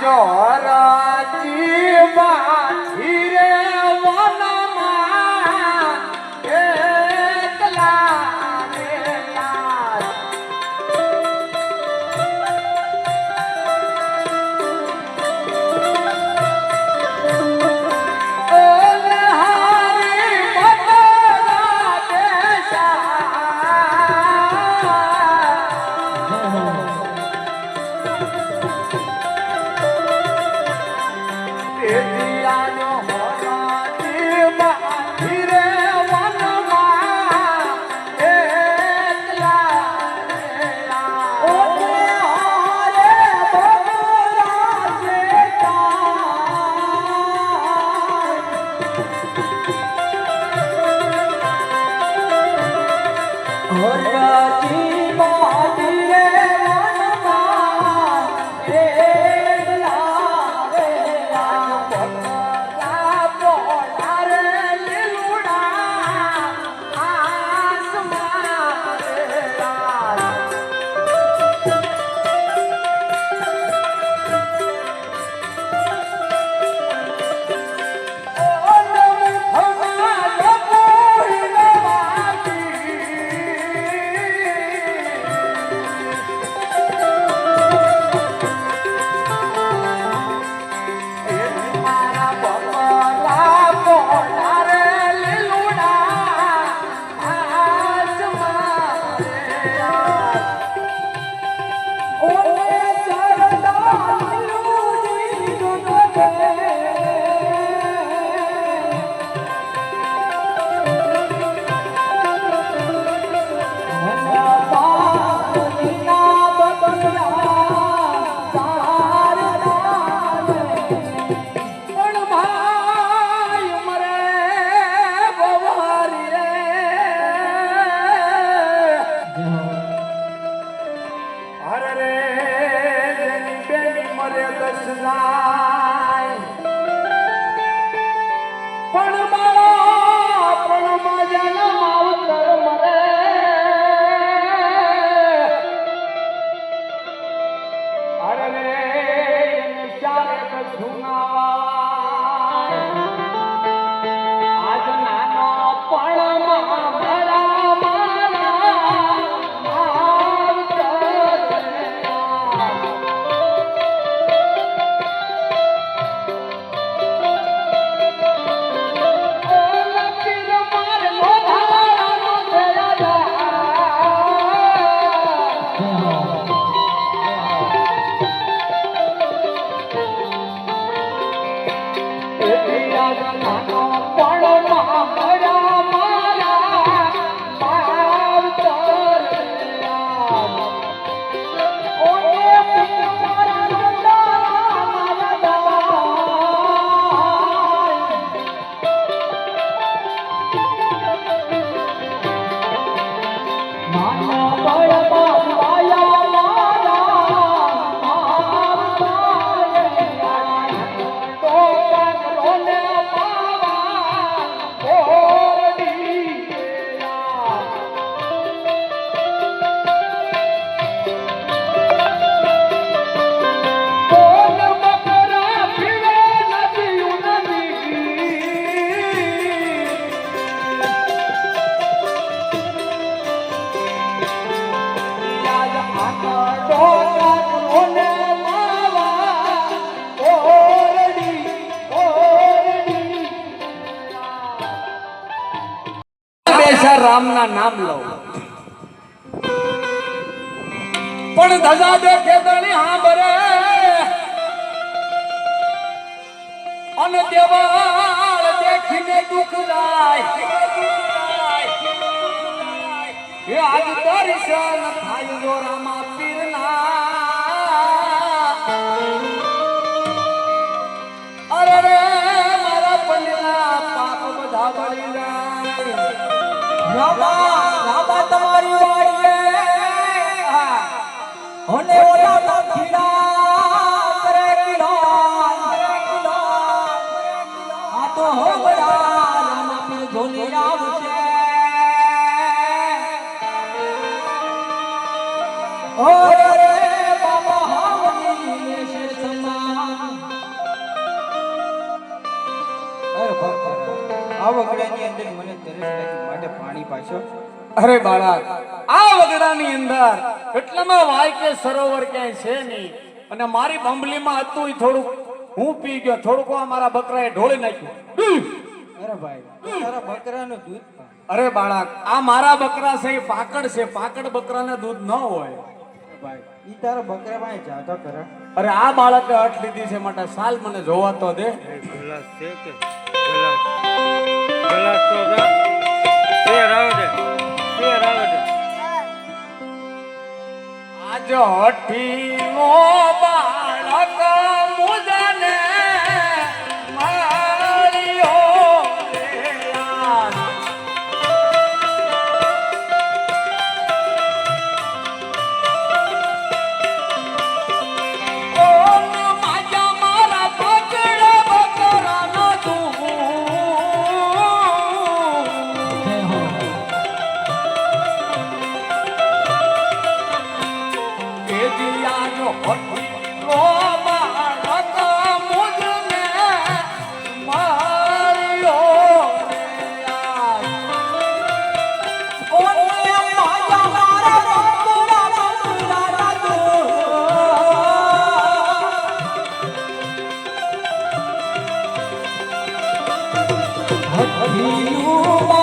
जो રામના નામ લઉં. પણ ધજા દેખે તણી હા બરે અને દેવાળ દેખીને દુઃખ થાય હે આજ દર્શન થાય જો રામા તમારી વાડીએ. અને ઓલા ખીડા આ વગડાની અંદર મને તરસ લાગી માટે પાણી પાછો. અરે બાળક આ વગડાની અંદર એટલામાં વાય કે સરોવર ક્યાંય છે નહીં. અને મારી બંબલીમાં હતું એ થોડુંક હું પી ગયો થોડુંક આ મારા બકરાએ ઢોળી નાખ્યું. અરે ભાઈ તારા બકરાનું દૂધ અરે બાળક આ મારા બકરા છે એ પાકડ છે પાકડ બકરાને દૂધ ન હોય. ભાઈ ઈ તારા બકરા ભાઈ જાતો કરે અરે આ બાળકે અટ લીધી છે માટે સાલ મને જોવા તો દે. છે કે ગલાસ તો દે આજ હઠીનો બાળક હઠીનું બાળક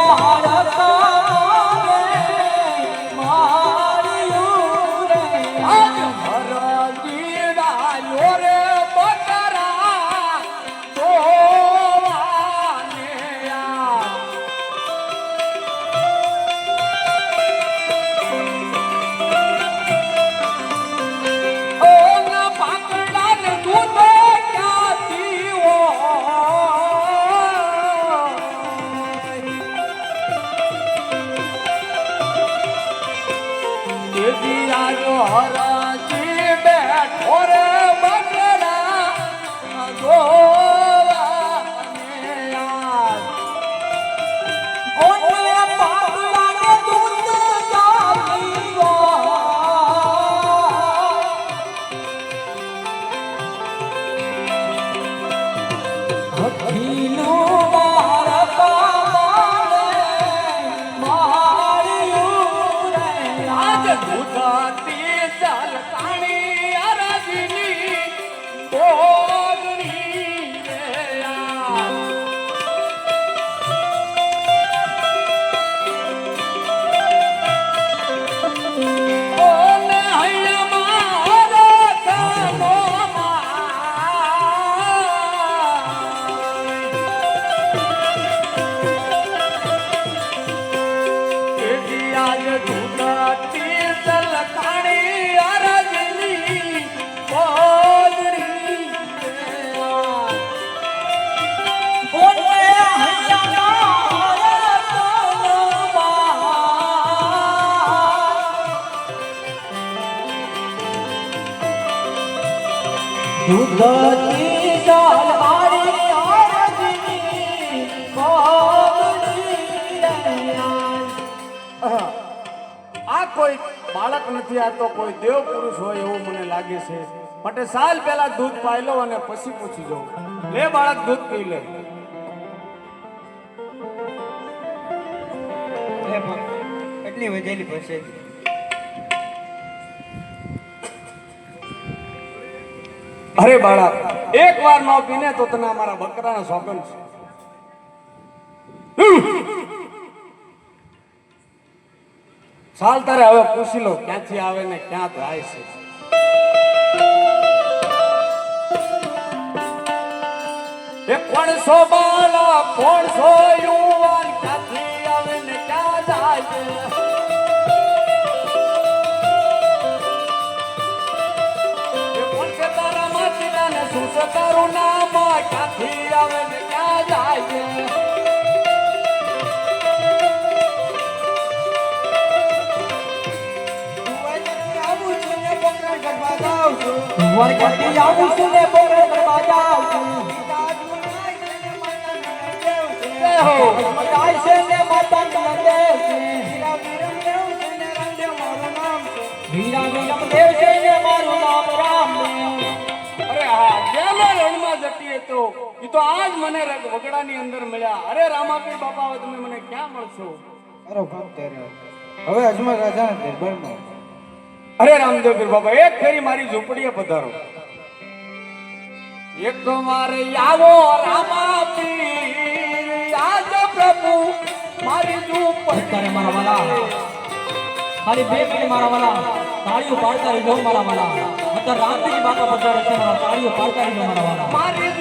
દૂધથી ચાલ મારી આ કોઈ બાળક નથી, આ તો કોઈ દેવ પુરુષ હોય એવું મને લાગે છે. માટે સાલ પહેલા દૂધ પાઈ લો અને પછી પૂછી જાઉં. લે બાળક, દૂધ પી લે. એટલી વધેલી પછી અરે બાળા, એક વાર ન પીને તો તને અમારા બકરાના સોગન છે. સાલ તારે હવે પૂછી લો, ક્યાંથી આવે ને ક્યાં થાય છે? કોણ સો બાલા કોણ સો યુવાન તો છે તારું નામ ક્યાંથી આવે ને ક્યાં જાય. આવું છું ને બોરે છું. હો જાય છે ને માતા નંદેવ છે. જતીએ તો ઈ તો આજ મને વગડાની અંદર મળ્યા. અરે રામાપીર બાપા હવે તમે મને ક્યાં મળશો? અરે ભક્ત હવે અજમલ રાજા દરબારમાં અરે રામદેવ પીર બાબા એક ફેરી મારી ઝૂંપડીએ પધારો. એક મારે આવો રામાપીર આજ પ્રભુ મારી ઝૂંપડી. મારા વાલા. ખાલી બે મારા વાલા. તાળીઓ પાડતા રહેજો મારા વાલા. અત્યારે રામજી બાપા છે મારા તાળીઓ મારા વાલા